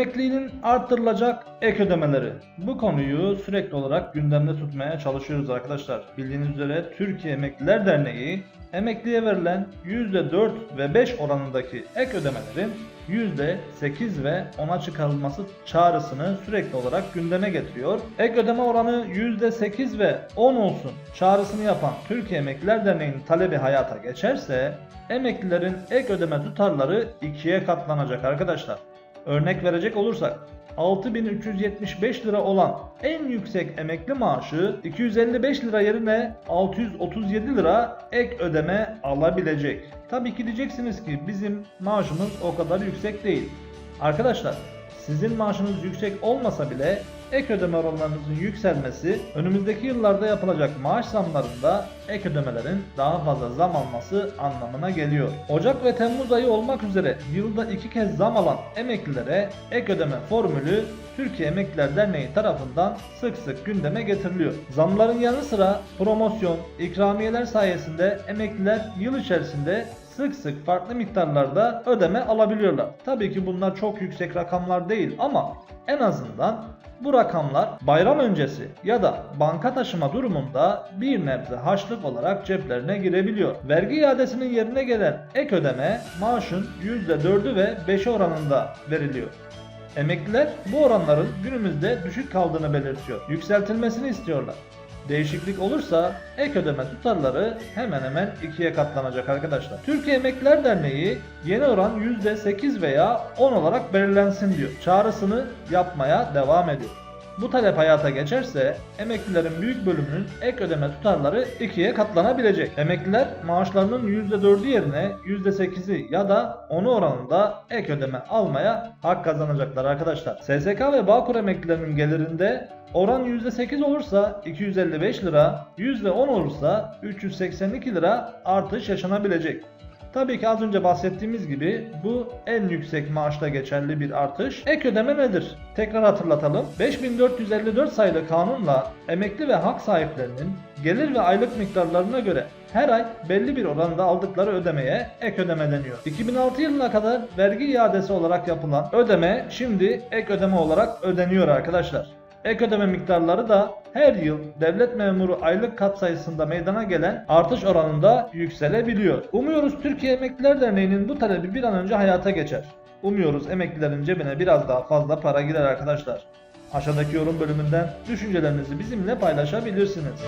Emekliliğinin arttırılacak ek ödemeleri. Bu konuyu sürekli olarak gündemde tutmaya çalışıyoruz arkadaşlar. Bildiğiniz üzere Türkiye Emekliler Derneği emekliye verilen %4 ve 5 oranındaki ek ödemelerin %8 ve 10'a çıkarılması çağrısını sürekli olarak gündeme getiriyor. Ek ödeme oranı %8 ve 10 olsun çağrısını yapan Türkiye Emekliler Derneği'nin talebi hayata geçerse emeklilerin ek ödeme tutarları ikiye katlanacak arkadaşlar. Örnek verecek olursak 6375 lira olan en yüksek emekli maaşı 255 lira yerine 637 lira ek ödeme alabilecek. Tabii ki diyeceksiniz ki bizim maaşımız o kadar yüksek değil. Arkadaşlar sizin maaşınız yüksek olmasa bile ek ödeme oranlarınızın yükselmesi önümüzdeki yıllarda yapılacak maaş zamlarında ek ödemelerin daha fazla zam alması anlamına geliyor. Ocak ve Temmuz ayı olmak üzere yılda iki kez zam alan emeklilere ek ödeme formülü Türkiye Emekliler Derneği tarafından sık sık gündeme getiriliyor. Zamların yanı sıra promosyon, ikramiyeler sayesinde emekliler yıl içerisinde sık sık farklı miktarlarda ödeme alabiliyorlar. Tabii ki bunlar çok yüksek rakamlar değil ama en azından bu rakamlar bayram öncesi ya da banka taşıma durumunda bir nebze harçlık olarak ceplerine girebiliyor. Vergi iadesinin yerine gelen ek ödeme maaşın %4'ü ve 5'i oranında veriliyor. Emekliler bu oranların günümüzde düşük kaldığını belirtiyor. Yükseltilmesini istiyorlar. Değişiklik olursa ek ödeme tutarları hemen hemen ikiye katlanacak arkadaşlar. Türkiye Emekliler Derneği yeni oran %8 veya 10 olarak belirlensin diyor. Çağrısını yapmaya devam ediyor. Bu talep hayata geçerse emeklilerin büyük bölümünün ek ödeme tutarları ikiye katlanabilecek. Emekliler maaşlarının %4'ü yerine %8'i ya da 10'u oranında ek ödeme almaya hak kazanacaklar arkadaşlar. SSK ve Bağkur emeklilerinin gelirinde Oran %8 olursa 255 lira, %10 olursa 382 lira artış yaşanabilecek. Tabii ki az önce bahsettiğimiz gibi bu en yüksek maaşta geçerli bir artış. Ek ödeme nedir? Tekrar hatırlatalım. 5454 sayılı kanunla emekli ve hak sahiplerinin gelir ve aylık miktarlarına göre her ay belli bir oranda aldıkları ödemeye ek ödeme deniyor. 2006 yılına kadar vergi iadesi olarak yapılan ödeme şimdi ek ödeme olarak ödeniyor arkadaşlar. Ek ödeme miktarları da her yıl devlet memuru aylık katsayısında meydana gelen artış oranında yükselebiliyor. Umuyoruz Türkiye Emekliler Derneği'nin bu talebi bir an önce hayata geçer. Umuyoruz emeklilerin cebine biraz daha fazla para girer arkadaşlar. Aşağıdaki yorum bölümünden düşüncelerinizi bizimle paylaşabilirsiniz.